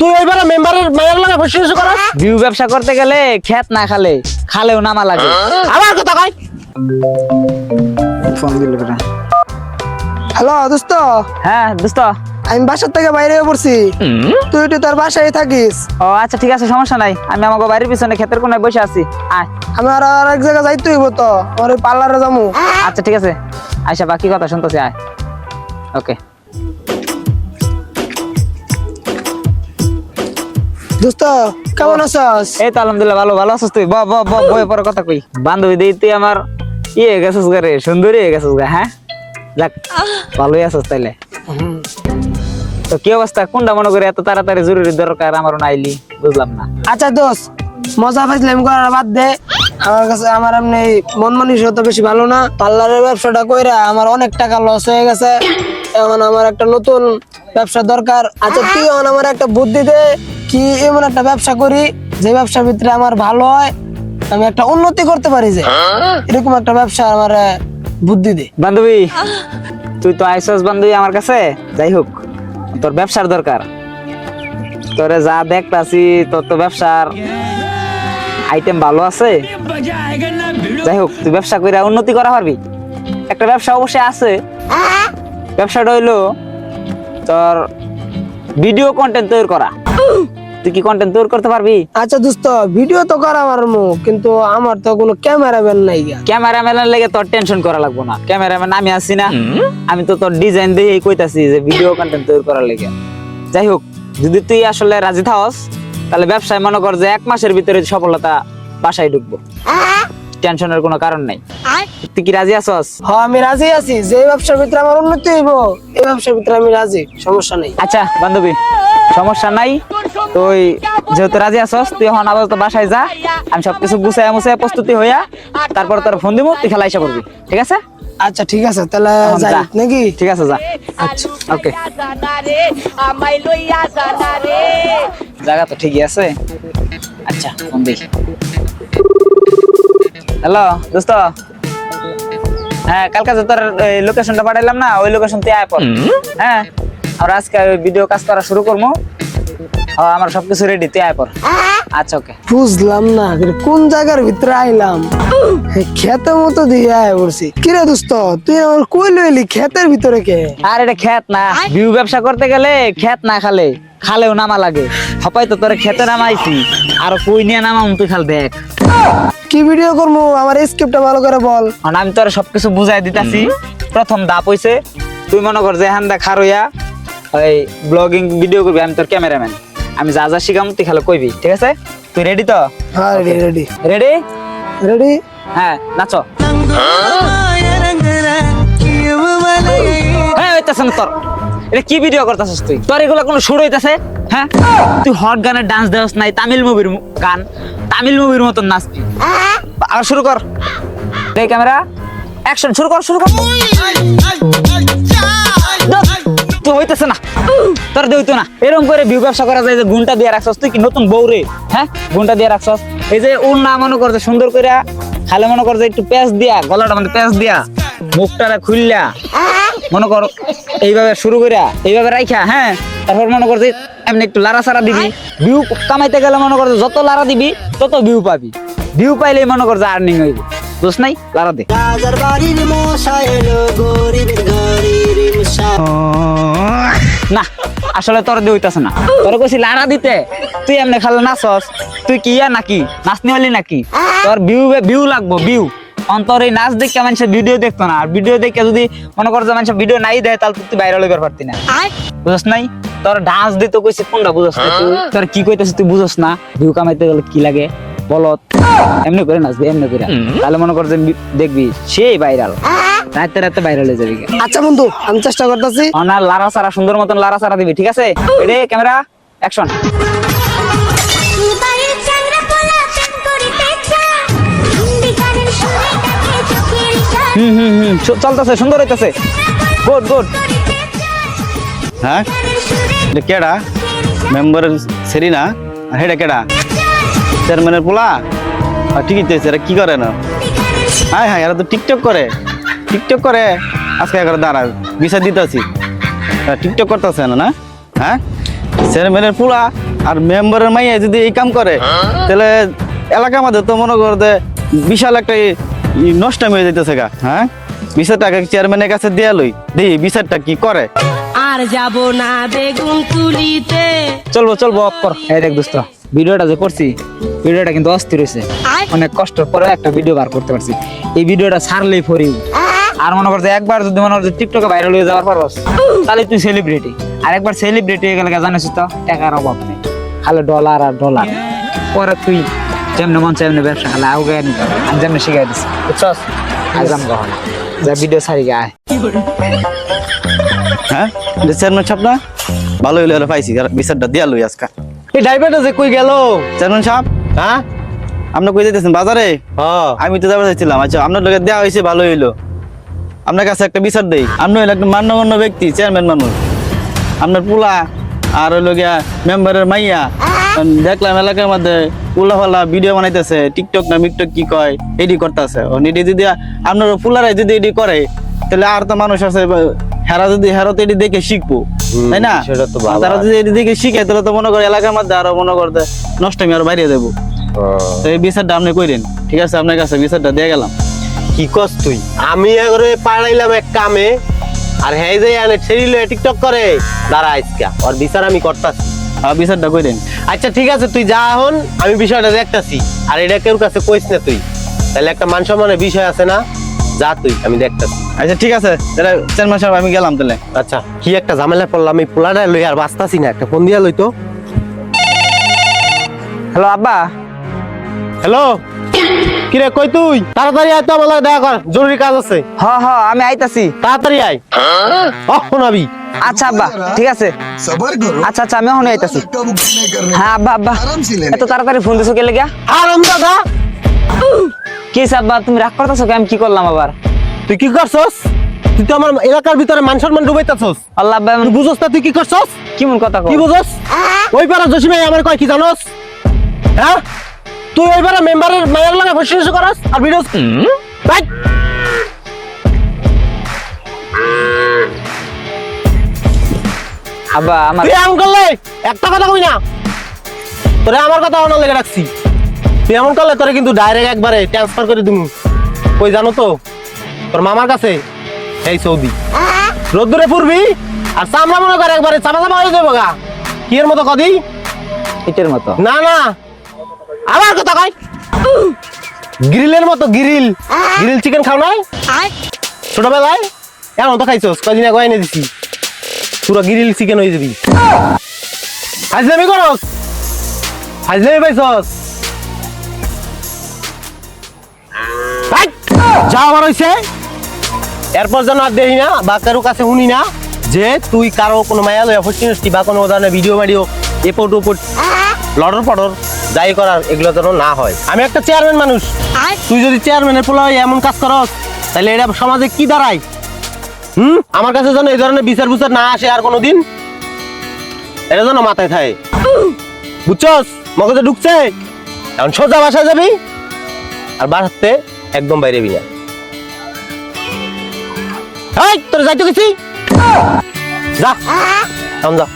তুই এইবার মেম্বারের মেয়ের লাগে বসে বসে করাস? ভিউ ব্যবসা করতে গেলে খেত না খালে খালেও নামা লাগে। আমার কথা কয়। ফোন দিল বেটা হ্যালো দোস্ত। হ্যাঁ দোস্ত। আমি বাসার থেকে বাইরে হয়ে পড়ছি। তুই একটু তোর বাসায় থাকিস। ও আচ্ছা ঠিক আছে সমস্যা নাই। আমি আমাকে বাড়ির পিছনে ক্ষেতের কোনায় বসে আছি। আয়। আমার আর এক জায়গায় যাইতে হইব তো। আমার পার্লারে যাব আচ্ছা ঠিক আছে। আয়সা বাকি কথা শুনতেছি আয়। ওকে। দোস্ত কেমন আছস? এই তো আলহামদুলিল্লাহ ভালো ভালো আছিস তুই? ব ব ব বয়ে পরে কথা কই। বান্ধবী দিই তুই আমার ইয়ে গেছিস গা রে সুন্দরী হয়ে গেছিস গা হ্যাঁ? যাক ভালোই আছিস তাইলে। তো কি অবস্থা? কোনটা মনে করে এত তাড়াতাড়ি জরুরি দরকার? আমারও নাইলি বুঝলাম না। আচ্ছা দোস্ত মজা ফাইজলাম করার বাদ দে। আমার কাছে আমার এমনি মন মানসিকতা বেশি ভালো না। পার্লারের ব্যবসাটা কইরা আমার অনেক টাকা লস হয়ে গেছে। এখন আমার একটা নতুন ব্যবসা দরকার। আচ্ছা তুই এখন আমার একটা বুদ্ধি দে। কি এমন একটা ব্যবসা করি যে ব্যবসার ভিতরে আমার ভালো হয়, আমি একটা উন্নতি করতে পারি যে। এরকম একটা ব্যবসা আমার বুদ্ধি দে। বান্ধবী, তুই তো আইসস বান্ধবী আমার কাছে। যাই হোক, তোর ব্যবসার দরকার। তোরে যা দেখতাছি, তোর তো ব্যবসার আইটেম ভালো আছে। যাই হোক, তুই ব্যবসা করে উন্নতি করা পারবি। একটা ব্যবসা অবশ্যই আছে। ব্যবসাটা হইল তোর ভিডিও কন্টেন্ট তৈরি করা। তুই কি কন্টেন্ট তৈরি করতে পারবি? আচ্ছা দোস্ত ভিডিও তো করা কিন্তু আমার তো কোনো ক্যামেরাম্যান নাই ক্যামেরাম্যান লাগে তোর টেনশন করা লাগবো না। ক্যামেরাম্যান আমি আছি না। আমি তো তোর ডিজাইন দিয়ে কইতাছি যে ভিডিও কন্টেন্ট তৈরি করার লাগে। যাই হোক যদি তুই আসলে রাজি থাকস তাহলে ব্যবসায় মনে কর যে এক মাসের ভিতরে সফলতা বাসায় ঢুকবো। টেনশনের কোনো কারণ নাই। তুই কি রাজি আছস? হ আমি রাজি আছি। যে ব্যবসার ভিতরে আমার উন্নতি হইব এই ব্যবসার ভিতরে আমি রাজি সমস্যা নেই। আচ্ছা বান্ধবী সমস্যা নাই। তুই যেহেতু রাজি আছস তুই এখন আপাতত বাসায় যা। আমি সবকিছু গুছাই মুছাই প্রস্তুতি হইয়া তারপর তোর ফোন দিব তুই খেলা এসে করবি। ঠিক আছে? আচ্ছা ঠিক আছে তাহলে যাই নাকি? ঠিক আছে যা। আচ্ছা। ওকে। জায়গা তো ঠিকই আছে। আচ্ছা ফোন দিই হ্যালো দোস্ত। হ্যাঁ কালকে যে তোর লোকেশনটা পাঠাইলাম না ওই লোকেশন তুই আয় পর। হ্যাঁ আমরা আজকে ভিডিও কাজ করা শুরু করব। আমার সবকিছু রেডি তুই আয় পর। আচ্ছা ওকে বুঝলাম না কোন জায়গার ভিতরে আইলাম? খেতের মতো দিয়ে আয় পড়ছি। কিরে দোস্ত তুই আমার কই লইলি ক্ষেতের ভিতরে কে? আর এটা খেত না। ভিউ ব্যবসা করতে গেলে খেত না খালে খালেও নামা লাগে। হপাই তো তোরে খেতে নামাইছি। আর কই নিয়ে নামাম তুই খাল দেখ। কি ভিডিও করব? আমার স্ক্রিপ্টটা ভালো করে বল। আমি তোর সবকিছু বুঝাই দিতাছি। প্রথম ধাপ হইছে। তুই মনে কর যে হ্যান দেখা রইয়া ওই ব্লগিং ভিডিও করবি আমি তোর ক্যামেরাম্যান আমি যা যা শিখাম তুই খালি কইবি ঠিক আছে? তুই রেডি তো? হ্যাঁ রেডি রেডি রেডি রেডি হ্যাঁ নাচো। হ্যাঁ হইতাছে না তোর। এটা কি ভিডিও করতেছিস তুই? তোর এগুলো কোনো শুরু হইতাছে? হ্যাঁ? তুই হট গানের ডান্স দেওয়াস নাই, তামিল মুভির গান, তামিল মুভির মতন নাচবি। আর শুরু কর। দেখ ক্যামেরা। অ্যাকশন শুরু কর শুরু কর। তো হইতেছে না। তোর দিয়ে না। এরকম করে ভিউ ব্যবসা করা যায় যে গুণটা দিয়ে রাখছস। তুই কি নতুন বউ রে? হ্যাঁ? গুণটা দিয়ে রাখছস। এই যে ওর না মনে করছে সুন্দর করে খালে মনে কর যে একটু পেঁচ দিয়া, গলাটা মানে পেঁচ দিয়া মুখটা খুললা মনে কর এইভাবে শুরু করিয়া এইভাবে রাইখা হ্যাঁ? তারপর মনে কর যে এমনি একটু লারা সারা দিবি। ভিউ কামাইতে গেলে মনে কর যে যত লারা দিবি তত ভিউ পাবি। ভিউ পাইলে মনে কর যে আর্নিং হইব। দোষ নাই? লারা দে। না আসলে তোর দিয়ে হইতাছে না। তোর কইছি লারা দিতে। তুই এমনি খালে নাচস। তুই কি ইয়া নাকি? নাচনি হলি নাকি? তোর ভিউ ভিউ লাগবো ভিউ অন্তর এই নাচ দেখে মানুষের ভিডিও দেখতো না। আর ভিডিও দেখে যদি মনে কর যে মানুষের ভিডিও নাই দেয় তাহলে তুই বাইরে লইবার পারতি না। বুঝছ নাই? তোর ডান্স দিতে কইছি কোনটা বুঝছ না তুই? তোর কি কইতেছিস তুই বুঝছ না? ভিউ কামাইতে গেলে কি লাগে? বলত। এমনি করে নাচবি এমনি করে। তাহলে মনে কর যে দেখবি সেই ভাইরাল রাতে রাতে ভাইরাল হয়ে যাবি। আচ্ছা বন্ধু আমি চেষ্টা করতেছি। অনার লারা সারা সুন্দর মতন লারা সারা দিবি ঠিক আছে? রে ক্যামেরা অ্যাকশন হুম হুম হুম। চলতেছে সুন্দর হইতেছে। গুড গুড হ্যাঁ? কেডা? মেম্বারের সেরি না? আর হেডা কেডা? চেয়ারম্যানের পোলা? আর ঠিকই এরা কি করে না? হ্যাঁ হ্যাঁ এরা তো টিকটক করে। টিকটক করে। আজকে একবার দাঁড়া বিচার দিতেছি। টিকটক করতেছে না না? হ্যাঁ? চেয়ারম্যানের পোলা আর মেম্বারের মাইয়া যদি এই কাম করে তাহলে এলাকা মধ্যে তো মনে কর যে বিশাল একটা ই হয়ে যাইতেছে গা হ্যাঁ? বিচার টাকা চেয়ারম্যানের কাছে দেয়া লই? দেখি বিচারটা কি করে? আর যাব না বেগুন তুলিতে। চলবো চলবো অফ কর। এই দেখ দোস্ত ভিডিওটা যে করছি ভিডিওটা কিন্তু অস্থির হয়েছে অনেক কষ্টের পরে একটা ভিডিও বার করতে পারছি। এই ভিডিওটা ছাড়লেই ফরি আর মনে করছে একবার যদি মনে করছে টিকটকে ভাইরাল হয়ে যাওয়ার পর তাহলে তুই সেলিব্রিটি আর একবার সেলিব্রিটি হয়ে গেলে জানিস তো টাকার অভাব নেই। খালি ডলার আর ডলার পরে তুই যেমনি মন চাই এমনি ব্যবসা খালি নিতে হবে। আমি যেমনি শিখাই দিচ্ছি বুঝছস? আজাম গহন। যা ভিডিও ছাড়ি গে আয়। হ্যাঁ? চেয়ারম্যান সাহেব না ভালো হইল হলো পাইছি। বিচারটা দিয়া লই আজকা। এই ড্রাইভারটা যে কই গেল? চেয়ারম্যান সাহেব? হ্যাঁ? আপনি কই যেতেছেন বাজারে? হ্যাঁ। আমি তো যাবার চাইছিলাম আচ্ছা আপনার লোকে দেওয়া হয়েছে ভালো হইল। আপনার কাছে একটা বিচার দেই। আপনি হইল একটা মান্যগণ্য ব্যক্তি চেয়ারম্যান মানুষ। আপনার পোলা আর হইল গিয়া মেম্বারের মাইয়া। দেখলাম এলাকার মধ্যে পোলা ফালা ভিডিও বানাইতেছে। টিকটক না মিকটক কি কয় এডি করতেছে। এডি যদি আপনার পোলারাই যদি এডি করে তাহলে আর তো মানুষ আছে হেরা যদি হেরা তো এডি দেখে শিখব। তাই না। তারা যদি এডি দেখে শিখে তাহলে তো মনে করে এলাকার মধ্যে আরও মনে করতে নষ্ট আমি আরও বাইরে দেবো। তো এই বিচারটা আপনি কইরেন। ঠিক আছে আপনার কাছে বিচারটা দিয়ে গেলাম। কি কস তুই? আমি এগরে পাড়াইলাম এক কামে আর হ্যাঁ যে ছেড়িলে টিকটক করে দাঁড়া আজকা। ওর বিচার আমি করতাছি। আর বিচারটা কইরেন আচ্ছা ঠিক আছে তুই যা হন আমি বিষয়টা দেখতাছি। আর এটা কেউ কাছে কইস না তুই। তাহলে একটা মান সম্মানের বিষয় আছে না? যা তুই আমি দেখতাছি। আচ্ছা ঠিক আছে তাহলে চেয়ারম্যান সাহেব আমি গেলাম তাহলে। আচ্ছা কি একটা ঝামেলা পড়লাম এই পোলাটা লই আর বাঁচতাছি না একটা ফোন দিয়া লই তো। হ্যালো আব্বা। হ্যালো? কিরে কই তুই? তাড়াতাড়ি আয় তো আমার দেখা কর জরুরি কাজ আছে। হ হ আমি আইতাছি। তাড়াতাড়ি আয়। অহ শোনাবি। আচ্ছা আব্বা ঠিক আছে। আচ্ছা আচ্ছা আমি এখন আইতাছি। হ্যাঁ আব্বা আব্বা এত তাড়াতাড়ি ফোন দিছো কেলে গিয়া আরাম দাদা। কি আব্বা? তুমি রাগ করতেছো আমি কি করলাম আবার? তুই কি করছস? তুই তো আমার এলাকার ভিতরে মান সম্মান ডুবাইতাছস। আল্লাহ আব্বা তুই বুঝছস না তুই কি করছস? কি মন কথা কি বুঝছস ওই পারা জসিম ভাই আমার কয় কি জানোস? হ্যাঁ? তুই ওই পারা মেম্বারের মায়ের লাগে বসে বসে আর ভিডিও ভাই আব্বা আমার তুই এমন করলে একটা কথা কই না? তোরে আমার কথা অন্য লেগে রাখছি। তুই এমন করলে তোরে কিন্তু ডাইরেক্ট একবারে ট্রান্সফার করে দিমু। কই জানো তো তোর মামার কাছে এই সৌদি। রোদ্দুরে পূর্বি আর চামড়া মনে করে একবারে চাপা চাপা হয়ে যাব গা। কি এর মতো কদি? ইটের মতো। না না। আমার কথা কই গ্রিলের মতো গ্রিল। গ্রিল চিকেন খাও নাই? ছোটবেলায়? এমন তো খাইছস কদিন আগে এনে দিছি। পুরো গ্রিল চিকেন হয়ে যাবি। হাজলামি করস। হাজলামি পাইছস! যা আমার হইছে। এরপর যেন আর দেখি না বা কারও কাছে শুনি না যে তুই কারও কোনো মায়া লয়া ফসিনসটি বা কোনো ধরনের ভিডিও মাডিও এপট উপট লড়র পড়র যাই করার এগুলো যেন না হয়। আমি একটা চেয়ারম্যান মানুষ। তুই যদি চেয়ারম্যানের পোলা এমন কাজ করস তাহলে এটা সমাজে কি দাঁড়ায়? হুম? আমার কাছে যেন এই ধরনের বিচার বুচার না আসে আর কোনোদিন। এটা যেন মাথায় থাকে। বুঝছস? মগজে ঢুকছে। এখন সোজা বাসা যাবি আর বাসাতে একদম বাইরে এই, তোর যাইতে গেছি যা। এখন যা।